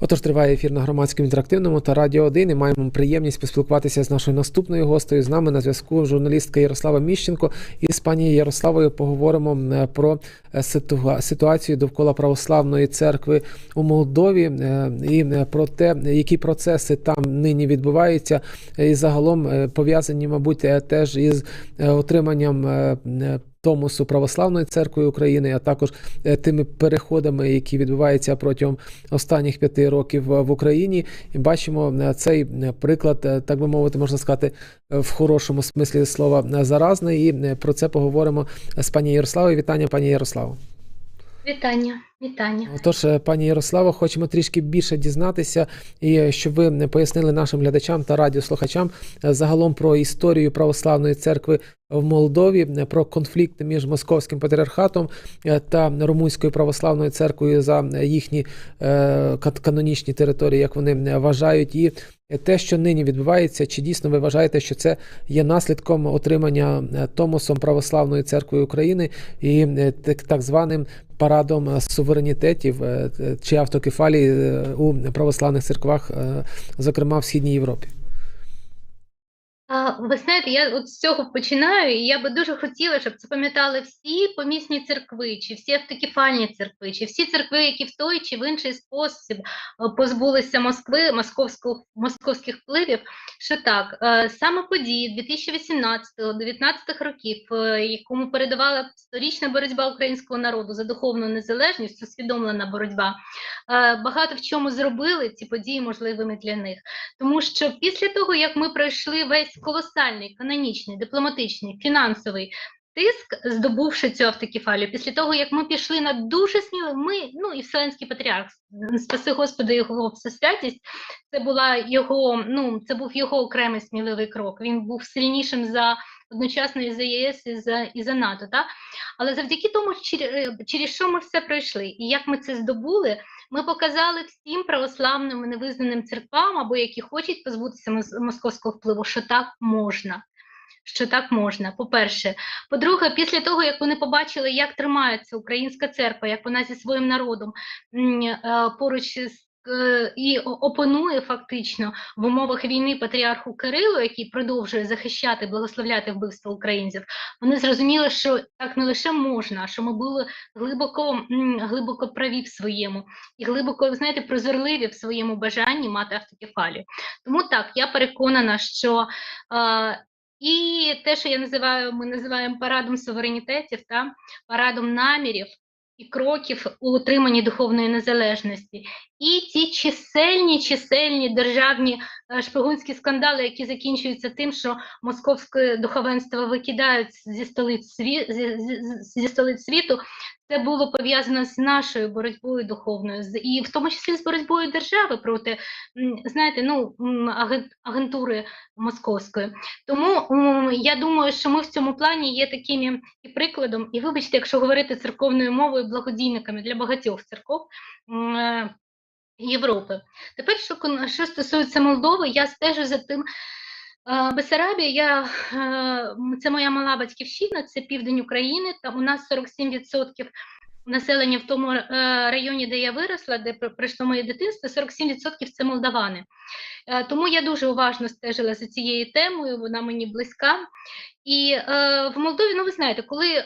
Отож, триває ефір на громадському інтерактивному та радіо 1 і маємо приємність поспілкуватися з нашою наступною гостею. З нами на зв'язку журналістка Ярослава Міщенко. І з пані Ярославою поговоримо е, про е, ситуацію довкола православної церкви у Молдові е, і про те, які процеси там нині відбуваються, і загалом пов'язані, мабуть, теж із отриманням. Томосу Православної церкви України, а також е, тими переходами, які відбуваються протягом останніх п'яти років е, в Україні, і бачимо е, цей приклад, так би мовити, можна сказати, в хорошому смислі слова заразний. І про це поговоримо з пані Ярославою. Вітання, пані Ярославо. Вітання, вітання. Отож, е, пані Ярославо, хочемо трішки більше дізнатися, і е, щоб ви е, пояснили нашим глядачам та радіослухачам е, загалом про історію православної церкви в Молдові, е, про конфлікт між московським патріархатом е, та румунською православною церквою за е, їхні е, канонічні території, як вони е, вважають, і те, що нині відбувається, чи дійсно ви вважаєте, що це є наслідком отримання е, Томосом Православної церкви України і е, так, званим парадом е, суверенітетів чи автокефалії у православних церквах, зокрема в Східній Європі? Ви знаєте, я от з цього починаю, і я би дуже хотіла, щоб це пам'ятали всі помісні церкви, чи всі автокефальні церкви, чи всі церкви, які в той чи в інший спосіб позбулися Москви, московського, московських впливів, що так, е, саме події 2018-19 років, е, якому передавала сторічна боротьба українського народу за духовну незалежність, усвідомлена боротьба, е, багато в чому зробили ці події можливими для них. Тому що після того, як ми пройшли весь колосальний канонічний, дипломатичний, фінансовий тиск, здобувши цю автокефалію, після того, як ми пішли на дуже сміло, ми, ну і Вселенський патріарх, спаси Господи, його всесвятість, це була його, ну, це був його окремий сміливий крок. Він був сильнішим за одночасно і за ЄС, і за, і за НАТО. Та? Але завдяки тому, через, через що ми все пройшли, і як ми це здобули, ми показали всім православним і невизнаним церквам, або які хочуть позбутися мос- московського впливу, що так можна. Що так можна, по-перше. По-друге, після того, як вони побачили, як тримається українська церква, як вона зі своїм народом е, поруч з і опонує фактично в умовах війни патріарху Кирилу, який продовжує захищати, благословляти вбивство українців, вони зрозуміли, що так не лише можна, що ми були глибоко, глибоко праві в своєму і глибоко, знаєте, прозорливі в своєму бажанні мати автокефалію. Тому так, я переконана, що е, і те, що я називаю, ми називаємо парадом суверенітетів, та парадом намірів і кроків у утриманні духовної незалежності, і ті чисельні, чисельні державні е, шпигунські скандали, які закінчуються тим, що московське духовенство викидають зі столиць сві... зі, столиць світу, це було пов'язано з нашою боротьбою духовною, і в тому числі з боротьбою держави проти, знаєте, ну, агентури московської. Тому я думаю, що ми в цьому плані є таким і прикладом, і вибачте, якщо говорити церковною мовою, благодійниками для багатьох церков. Європи. Тепер, що, що стосується Молдови, я стежу за тим. Бесарабія, я, е, це моя мала батьківщина, це південь України, та у нас 47% населення в тому е, районі, де я виросла, де пройшло моє дитинство, 47% це молдавани. Е, Тому я дуже уважно стежила за цією темою, вона мені близька. І е, в Молдові, ну ви знаєте, коли е,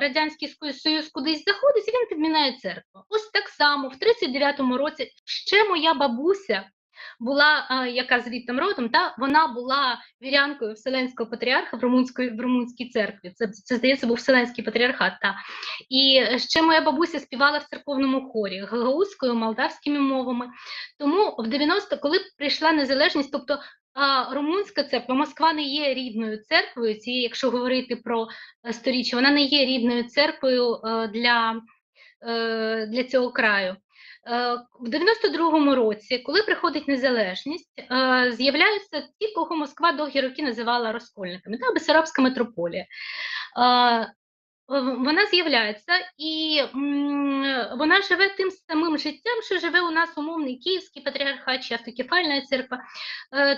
Радянський Союз кудись заходить, він підмінає церкву. Ось так само, в 39-му році ще моя бабуся була, яка звідтам родом, та вона була вірянкою Вселенського патріарха в румунської в румунській церкві. Це, це здається, був Вселенський патріархат. Та. І ще моя бабуся співала в церковному хорі гагаузькою, молдавськими мовами. Тому в 90 коли прийшла незалежність, тобто а, румунська церква, Москва не є рідною церквою, цієї, якщо говорити про е, сторіччя, вона не є рідною церквою е, для, е, для цього краю. Е, В 92-му році, коли приходить незалежність, е, з'являються ті, кого Москва довгі роки називала розкольниками, та Бесарабська митрополія. Е, Вона з'являється і вона живе тим самим життям, що живе у нас умовний Київський патріархат чи автокефальна церква.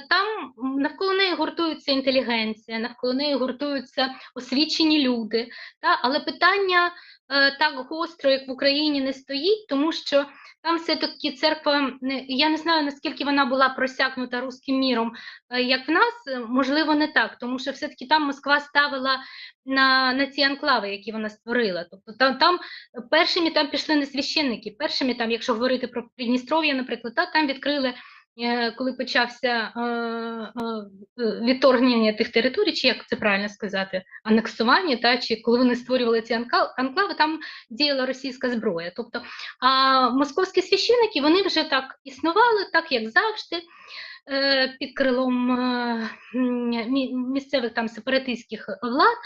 Там навколо неї гуртується інтелігенція, навколо неї гуртуються освічені люди. Та? Але питання так гостро, як в Україні, не стоїть, тому що там все-таки церква, я не знаю, наскільки вона була просякнута руським міром, е, як в нас, е, можливо, не так, тому що все-таки там Москва ставила на, на ці анклави, які вона створила. Тобто там, там першими там пішли не священники, першими там, якщо говорити про Придністров'я, наприклад, та, там відкрили, е, коли почався е, е, е, відторгнення тих територій, чи як це правильно сказати, анексування, та, чи коли вони створювали ці анклави, там діяла російська зброя. Тобто, а московські священики вони вже так існували, так як завжди, е, під крилом е, місцевих там сепаратистських влад.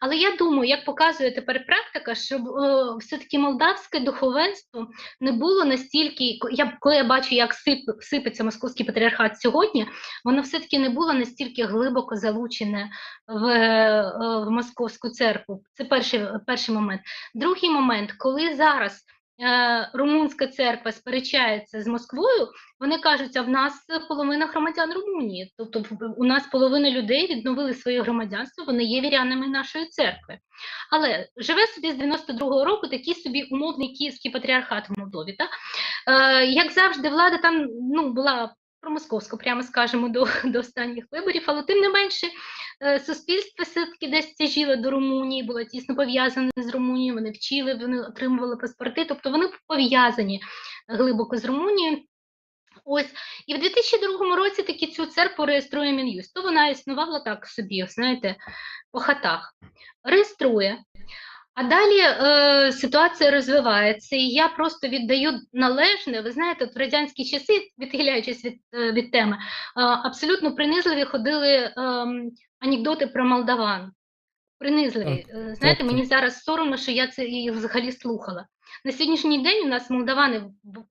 Але я думаю, як показує тепер практика, щоб е, все-таки молдавське духовенство не було настільки, я, коли я бачу, як сип, сипеться московський патріархат сьогодні, воно все-таки не було настільки глибоко залучене в, е, в московську церкву. Це перший, перший момент. Другий момент, коли зараз е, румунська церква сперечається з Москвою, вони кажуть, а в нас половина громадян Румунії, тобто у нас половина людей відновили своє громадянство, вони є вірянами нашої церкви. Але живе собі з 92-го року такий собі умовний київський патріархат в Молдові. Так? Е, як завжди, влада там ну, була промосковська, прямо скажемо, до, до останніх виборів, але тим не менше е, суспільство все-таки десь тяжило до Румунії, було тісно пов'язане з Румунією, вони вчили, вони отримували паспорти, тобто вони пов'язані глибоко з Румунією. Ось, і в 2002 році таки цю церкву реєструє Мін'юст. То вона існувала так собі, знаєте, по хатах. Реєструє. А далі е, ситуація розвивається, і я просто віддаю належне. Ви знаєте, от в радянські часи, відхиляючись від, е, від теми, е, абсолютно принизливі ходили е, анекдоти про молдаван. Принизливі. Е, Знаєте, так, мені зараз соромно, що я це їх взагалі слухала. На сьогоднішній день у нас молдавани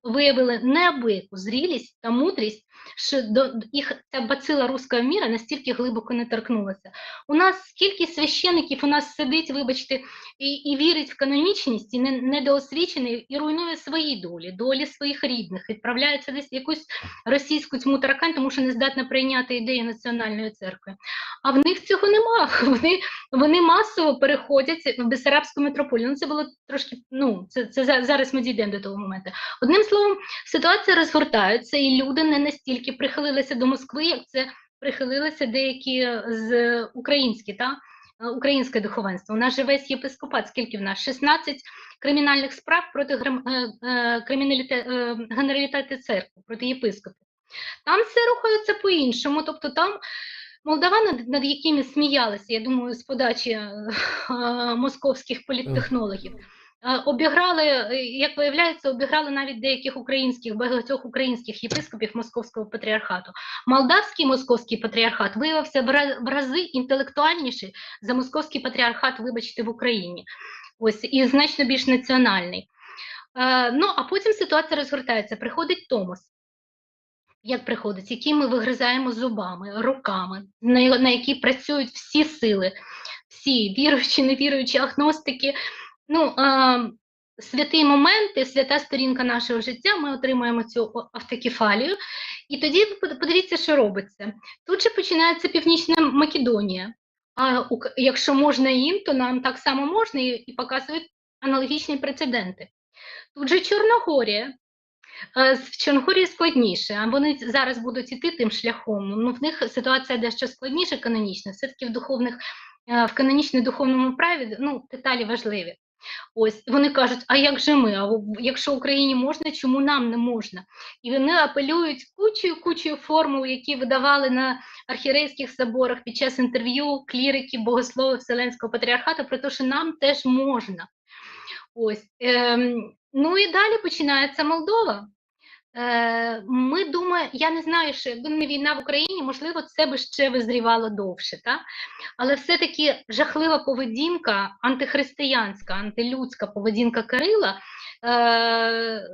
виявили неабияку зрілість та мудрість, що до їх ця бацила руського міра настільки глибоко не торкнулася. У нас скільки священиків у нас сидить, вибачте, і, і вірить в канонічність, і не, недоосвічений, і руйнує свої долі, долі своїх рідних, відправляється десь в якусь російську тьму таракань, тому що не здатна прийняти ідеї національної церкви. А в них цього нема. Вони, вони масово переходять в Бесарабську митрополію. Ну, це було трошки, ну, це, це за- зараз ми дійдемо до того моменту. Одним словом, ситуація розгортається, і люди не настільки прихилилися до Москви, як це прихилилися деякі з українські, та? українське духовенство. У нас же весь єпископат, скільки в нас? 16 кримінальних справ проти е, е, е, генералітету церкви, проти єпископів. Там все рухається по-іншому, тобто там молдавани, над- якими сміялися, я думаю, з подачі е, московських політтехнологів, обіграли, е, як виявляється, обіграли навіть деяких українських, багатьох українських єпископів московського патріархату. Молдавський московський патріархат виявився в рази інтелектуальніший за московський патріархат, вибачте, в Україні. Ось і значно більш національний. Е, ну а потім ситуація розгортається. Приходить Томас. Як приходить, який ми вигризаємо зубами, руками, на, на які працюють всі сили, всі віруючі, невіруючі, агностики. Ну, е, момент і свята сторінка нашого життя, ми отримуємо цю автокефалію. І тоді подивіться, що робиться. Тут же починається Північна Македонія. А якщо можна їм, то нам так само можна і, і показують аналогічні прецеденти. Тут же Чорногорія. В Чорногорії складніше, а вони зараз будуть іти тим шляхом. Ну, в них ситуація дещо складніша канонічна, все-таки в духовних, в канонічно-духовному праві ну, деталі важливі. Ось вони кажуть, а як же ми? А якщо Україні можна, чому нам не можна? І вони апелюють кучою кучою формул, які видавали на архірейських соборах під час інтерв'ю кліриків, богословів Вселенського патріархату про те, що нам теж можна. Ось. Ем, ну і далі починається Молдова. Е, ми думаємо, я не знаю, що якби не війна в Україні, можливо, це би ще визрівало довше, та? але все-таки жахлива поведінка, антихристиянська, антилюдська поведінка Кирила е,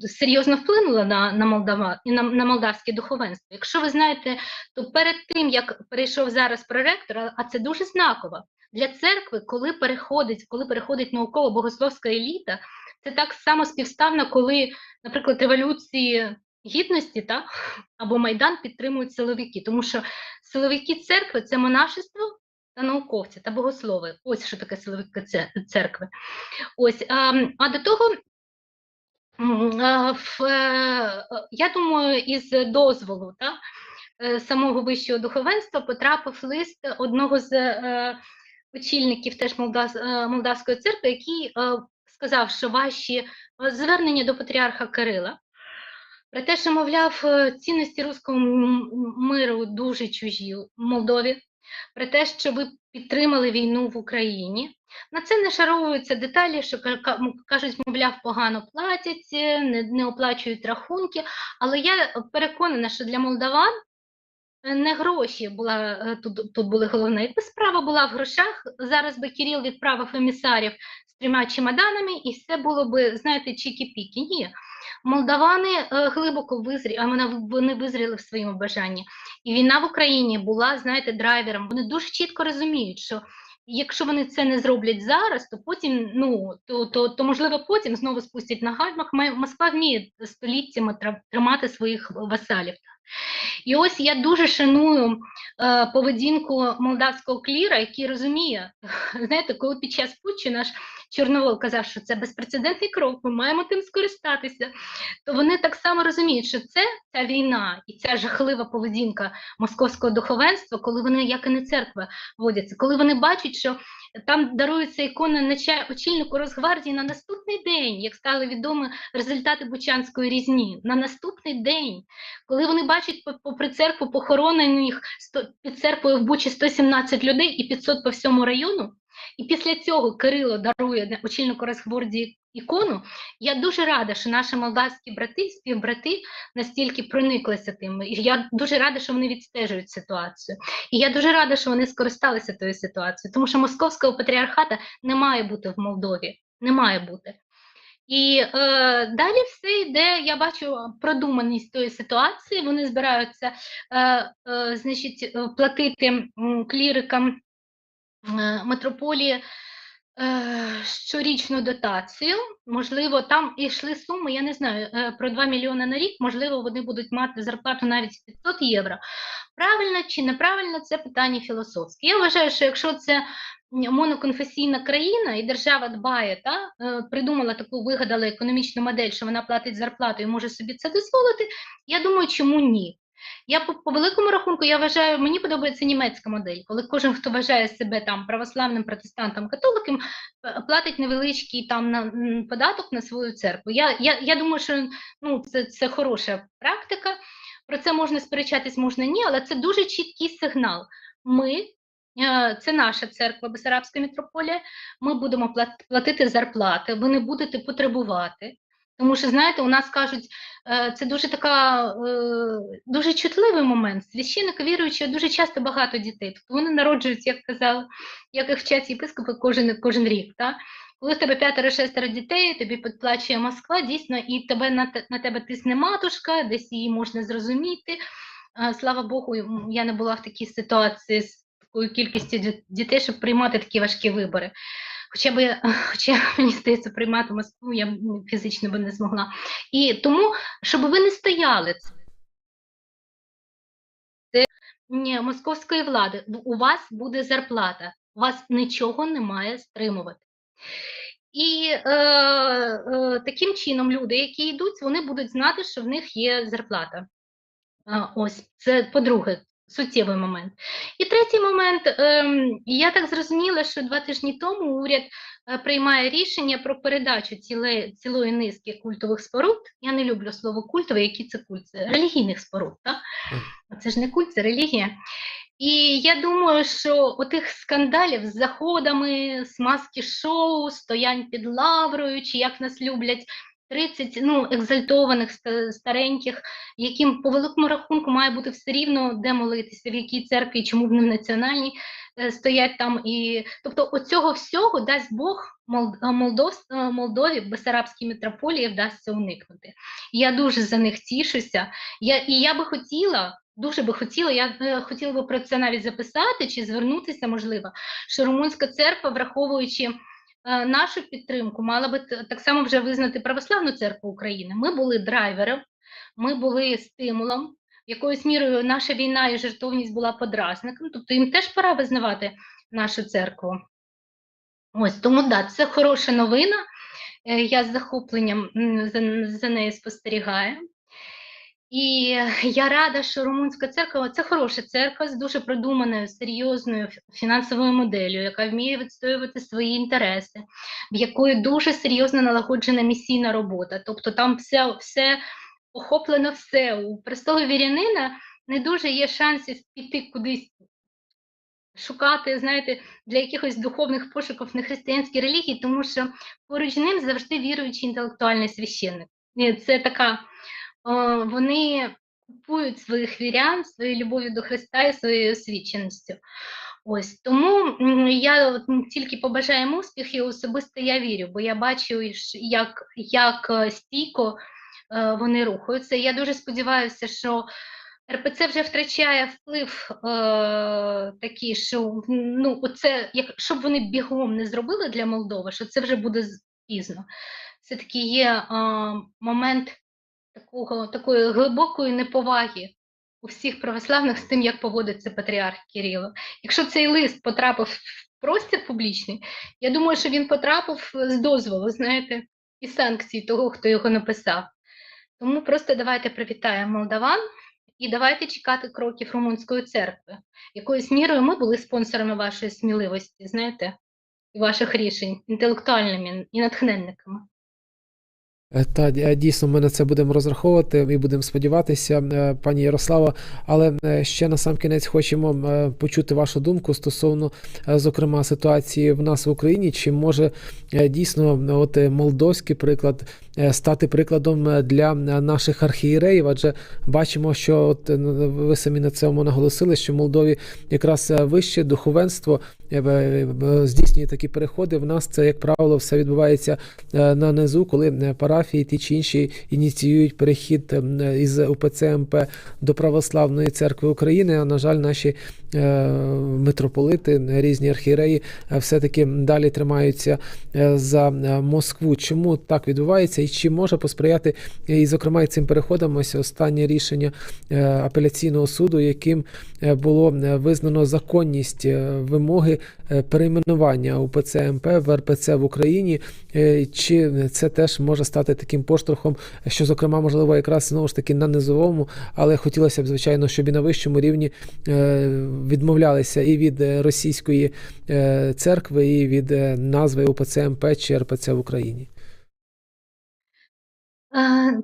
серйозно вплинула на, на, Молдава, на, на молдавське духовенство. Якщо ви знаєте, то перед тим, як перейшов зараз проректор, а- це дуже знаково, для церкви, коли переходить, коли переходить науково-богословська еліта, це так само співставно, коли, наприклад, революції гідності та, або Майдан підтримують силовики, тому що силовики церкви це монашество, та науковці та богослови. Ось що таке силовики церкви. Ось, а, а до того. е, Я думаю, із дозволу та, е, самого вищого духовенства потрапив лист одного з е, очільників теж Молдавської церкви, який сказав, що ваші е, звернення до патріарха Кирила про те, що, мовляв, е, цінності руського миру дуже чужі в Молдові, про те, що ви підтримали війну в Україні. На це не шаровуються деталі, що кажуть, мовляв, погано платять, е, не, не оплачують рахунки. Але я переконана, що для молдаван не гроші була е, тут, тут були головне. Якби справа була в грошах, зараз би Кирил відправив емісарів з трьома чемоданами, і все було би, знаєте, чікі-пікі. Ні. Молдавани е, глибоко визрі, а вони визріли в своєму бажанні. І війна в Україні була, знаєте, драйвером. Вони дуже чітко розуміють, що якщо вони це не зроблять зараз, то потім, ну то, то, то можливо, потім знову спустять на гальмах. Москва вміє століттями тримати своїх васалів. І ось я дуже шаную е, поведінку молдавського кліра, який розуміє, знаєте, коли під час путчу наш Чорновол казав, що це безпрецедентний крок, ми маємо тим скористатися, то вони так само розуміють, що це ця війна і ця жахлива поведінка московського духовенства, коли вони, як і не церква, водяться, коли вони бачать, що там даруються ікони нача- очільнику Росгвардії на наступний день, як стали відомі результати Бучанської різні, на наступний день, коли вони бачать попри церкву похоронених під церквою в Бучі 117 людей і 500 по всьому району, і після цього Кирило дарує очільнику Росгвардії ікону. Я дуже рада, що наші молдавські брати, співбрати настільки прониклися тим. І я дуже рада, що вони відстежують ситуацію. І я дуже рада, що вони скористалися тою ситуацією, тому що московського патріархата не має бути в Молдові. Не має бути. І е, далі все йде. Я бачу продуманість тої ситуації. Вони збираються е, е, значить, е, платити клірикам е, митрополії щорічну дотацію. Можливо, там і йшли суми, я не знаю, е, про 2 мільйони на рік, можливо, вони будуть мати зарплату навіть 500 євро. Правильно чи неправильно, це питання філософське. Я вважаю, що якщо це моноконфесійна країна і держава дбає, та, е, придумала таку, вигадала економічну модель, що вона платить зарплату і може собі це дозволити, я думаю, чому ні? Я по, по великому рахунку я вважаю, мені подобається німецька модель, коли кожен, хто вважає себе там православним протестантом, католиком, платить невеличкий там на податок на свою церкву. Я, я, я думаю, що ну, це, це хороша практика. Про це можна сперечатись, можна ні, але це дуже чіткий сигнал. Ми, е, це наша церква Бесарабська мітрополія, ми будемо плат- платити зарплати, ви не будете потребувати. Тому що, знаєте, у нас кажуть, е, це дуже така е, дуже чутливий момент. Священник віруючи дуже часто багато дітей. Тобто вони народжуються, як казали, як їх вчать єпископи кожен, кожен рік. Та? Коли в тебе п'ятеро-шестеро дітей, тобі підплачує Москва, дійсно, і тебе на, на тебе тисне матушка, десь її можна зрозуміти. Е, Слава Богу, я не була в такій ситуації з такою кількістю діт- дітей, щоб приймати такі важкі вибори. Хоча б хоча мені здається, приймати Москву я фізично би не змогла. І тому, щоб ви не стояли це московської влади, у вас буде зарплата, у вас нічого не має стримувати. І е, е, таким чином люди, які йдуть, вони будуть знати, що в них є зарплата. Ось це по-друге, суттєвий момент. І третій момент. ем, я так зрозуміла, що два тижні тому уряд е, приймає рішення про передачу ціле, цілої низки культових споруд. Я не люблю слово культове, які це культ, це релігійних споруд. Так? Це ж не культ, це релігія. І я думаю, що отих скандалів з заходами, з маски шоу, стоянь під лаврою, чи як нас люблять 30 ну, екзальтованих стареньких, яким по великому рахунку має бути все рівно, де молитися, в якій церкві, чому вони в національній е, стоять там. І... Тобто оцього всього дасть Бог Мол- Молдов... Молдові, Бесарабській митрополії вдасться уникнути. Я дуже за них тішуся. Я, і я би хотіла, дуже би хотіла, я е, хотіла би про це навіть записати чи звернутися, можливо, що Румунська церква, враховуючи нашу підтримку, мала би так само вже визнати Православну церкву України. Ми були драйвером, ми були стимулом. Якоюсь мірою наша війна і жертовність була подразником, тобто їм теж пора визнавати нашу церкву. Ось тому да, це хороша новина. Е, Я з захопленням за, за нею спостерігаю. І я рада, що румунська церква це хороша церква з дуже продуманою, серйозною фінансовою моделлю, яка вміє відстоювати свої інтереси, в якої дуже серйозно налагоджена місійна робота. Тобто там все, все охоплено все. У простого вірянина не дуже є шансів піти кудись шукати, знаєте, для якихось духовних пошуків на християнській релігії, тому що поруч ним завжди віруючий інтелектуальний священник. Це така, вони купують своїх вірян своєю любов'ю до Христа і своєю освіченістю. Ось тому я тільки побажаю успіхів, особисто я вірю, бо я бачу, як, як е, стійко е, вони рухаються. Я дуже сподіваюся, що РПЦ вже втрачає вплив е, такий, що ну, оце, як, щоб вони бігом не зробили для Молдови, що це вже буде пізно. Все-таки є е, момент такого, такої глибокої неповаги у всіх православних з тим, як поводиться патріарх Кирило. Якщо цей лист потрапив в простір публічний, я думаю, що він потрапив з дозволу, знаєте, і санкцій того, хто його написав. Тому просто давайте привітаємо молдаван і давайте чекати кроків румунської церкви. Якоюсь мірою ми були спонсорами вашої сміливості, знаєте, і ваших рішень, інтелектуальними і натхненниками. Е, Та дійсно, ми на це будемо розраховувати і будемо сподіватися, е, пані Ярослава. Але е, ще на сам кінець хочемо е, почути вашу думку стосовно, е, зокрема, ситуації в нас в Україні. Чи може е, дійсно е, от е, молдовський приклад е, стати прикладом е, для е, наших архієреїв? Адже бачимо, що от е, ну, ви самі на цьому наголосили, що в Молдові якраз е, вище духовенство е, е, е, здійснює такі переходи. В нас це, як правило, все відбувається е, на низу, коли е, парафії ті чи інші ініціюють перехід е, із УПЦ МП до Православної церкви України. А на жаль, наші е, митрополити, різні архієреї е, все-таки далі тримаються е, за Москву. Чому так відбувається, і чи може посприяти і, зокрема, і цим переходом ось останнє рішення апеляційного суду, яким було визнано законність вимоги перейменування УПЦ МП в РПЦ в Україні. Чи це теж може стати таким поштовхом, що, зокрема, можливо, якраз знову ж таки на низовому, але хотілося б, звичайно, щоб і на вищому рівні е, відмовлялися і від е, російської е, церкви, і від назви УПЦ МП чи РПЦ в Україні.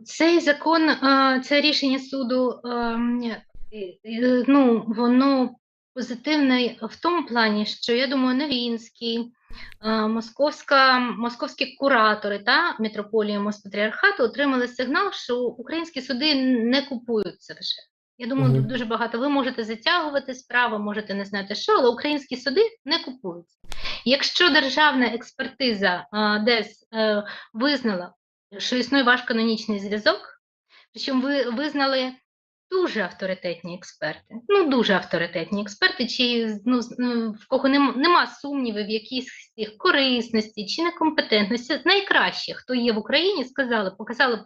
Цей закон, це рішення суду, ну, воно позитивне в тому плані, що я думаю, Новінський, московська, московські куратори та митрополії Моспатріархату отримали сигнал, що українські суди не купуються вже. Я думаю, тут дуже багато. Ви можете затягувати справи, можете не знати що, але українські суди не купуються. Якщо державна експертиза е, десь е, визнала що існує ваш канонічний зв'язок, причому ви визнали дуже авторитетні експерти. Ну, дуже авторитетні експерти, чи ну, ну, в кого нема, нема сумнівів в якійсь їх корисності чи некомпетентності. Найкраще, хто є в Україні, сказали, показали е,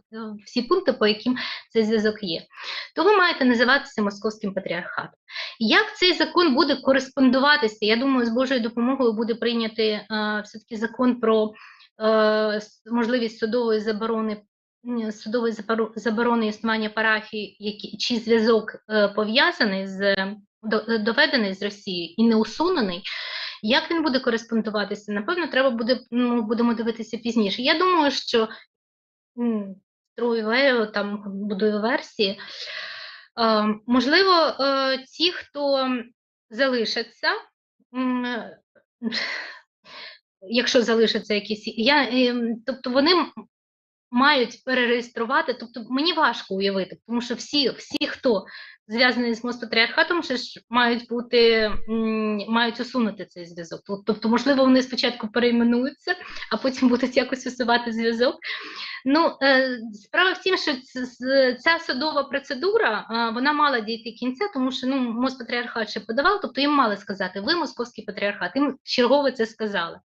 всі пункти, по яким цей зв'язок є. То ви маєте називатися московським патріархатом. Як цей закон буде кореспондуватися? Я думаю, з Божою допомогою буде прийняти е, все-таки закон про е, можливість судової заборони судової заборони існування парафії, які чи зв'язок е, пов'язаний з до- доведений з Росією і не усунений. Як він буде кореспондуватися? Напевно, треба буде ну, будемо дивитися пізніше. Я думаю, що м, строю там будую версії. Е, можливо, е, ті, хто залишаться, м, якщо залишаться якісь, я, ем, тобто вони мають перереєструвати, тобто мені важко уявити, тому що всі, всі хто зв'язаний з Моспатріархатом, ще ж мають бути, мають усунути цей зв'язок. Тобто, можливо, вони спочатку перейменуються, а потім будуть якось усувати зв'язок. Ну, е, справа в тім, що ця судова процедура е, вона мала дійти кінця, тому що ну, Моспатріархат ще подавав, тобто їм мали сказати, ви московський патріархат, їм чергово це сказали.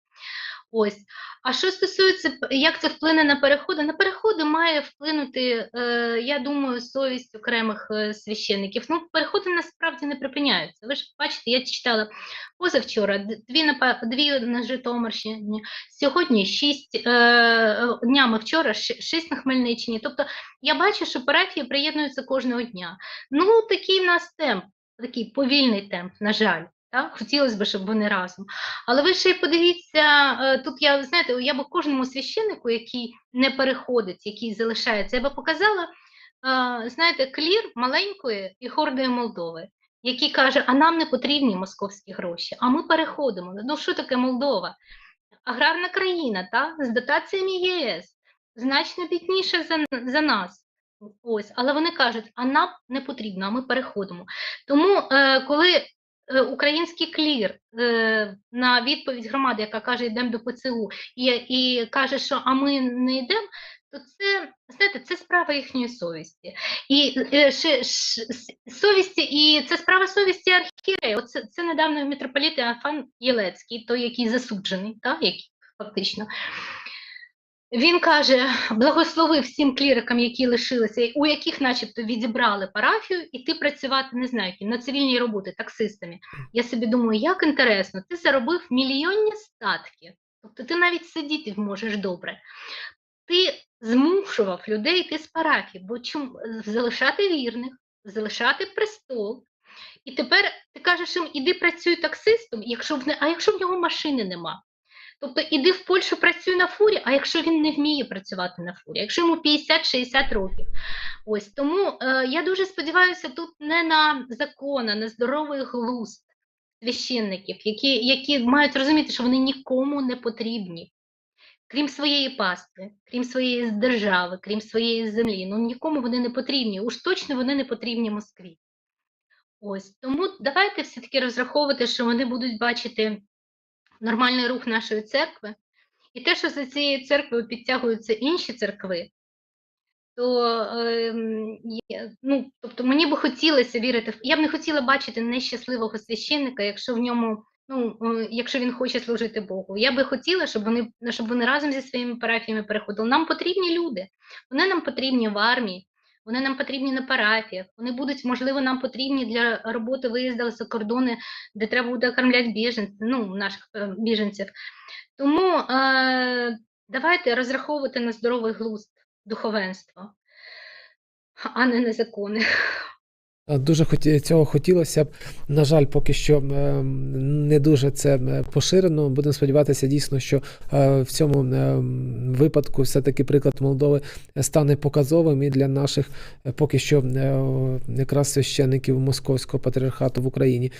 Ось. А що стосується, як це вплине на переходи? На переходи має вплинути, е, я думаю, совість окремих е, священників. Ну, переходи насправді не припиняються. Ви ж бачите, я читала позавчора дві на, дві на Житомирщині, сьогодні шість е, днями вчора, шість на Хмельниччині. Тобто я бачу, що парафії приєднуються кожного дня. Ну, такий в нас темп, такий повільний темп, на жаль. Так? Хотілося б, щоб вони разом. Але ви ще й подивіться, е, тут я знаєте, я би кожному священнику, який не переходить, який залишається, я би показала, е, знаєте, клір маленької і гордої Молдови, який каже, а нам не потрібні московські гроші, а ми переходимо. Ну що таке Молдова? Аграрна країна, та? з дотаціями ЄС, значно бідніша за, за нас. Ось, але вони кажуть, а нам не потрібно, а ми переходимо. Тому, е, коли український клір е, на відповідь громади, яка каже, йдемо до ПЦУ, і, і каже, що а ми не йдемо, то це знаєте, це справа їхньої совісті. І е, ще, совісті, і це справа совісті архієрея. Оце це недавно митрополит Афан Єлецький, той, який засуджений, та, який фактично. Він каже, благословив всім клірикам, які лишилися, у яких начебто відібрали парафію, іти працювати, не знаю, на цивільній роботи, таксистами. Я собі думаю, як інтересно, ти заробив мільйонні статки, тобто ти навіть сидіти можеш добре. Ти змушував людей йти з парафії, бо чому залишати вірних, залишати престол. І тепер ти кажеш їм, іди працюй таксистом, якщо в не... а якщо в нього машини нема. Тобто іди в Польщу працюй на фурі, а якщо він не вміє працювати на фурі, якщо йому 50-60 років. Ось тому е, я дуже сподіваюся тут не на закон, на здоровий глузд священників, які, які мають розуміти, що вони нікому не потрібні. Крім своєї пастви, крім своєї держави, крім своєї землі, ну нікому вони не потрібні. Уж точно вони не потрібні Москві. Ось тому давайте все-таки розраховувати, що вони будуть бачити нормальний рух нашої церкви, і те, що за цією церквою підтягуються інші церкви, то є- ну, тобто мені би хотілося вірити, я б не хотіла бачити нещасливого священника, якщо в ньому, ну, е, якщо він хоче служити Богу. Я би хотіла, щоб вони, щоб вони разом зі своїми парафіями переходили. Нам потрібні люди, вони нам потрібні в армії, вони нам потрібні на парафіях, вони будуть, можливо, нам потрібні для роботи виїзду за кордони, де треба буде окремляти біженців, ну, наших е, біженців. Тому е, давайте розраховувати на здоровий глузд духовенства, а не на закони. Е, Дуже хоті- цього хотілося б. На жаль, поки що е, не дуже це е, поширено. Будемо сподіватися, дійсно, що е, в цьому е, випадку все-таки приклад Молдови стане показовим і для наших поки що якраз священників Московського патріархату в Україні.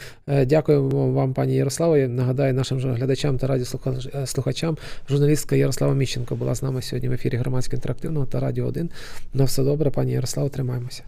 Дякуємо вам, пані Ярослава. Я нагадаю нашим глядачам та радіослухачам. Журналістка Ярослава Міщенко була з нами сьогодні в ефірі громадського інтерактивного та Радіо 1. На все добре, пані Ярослава, тримаємося.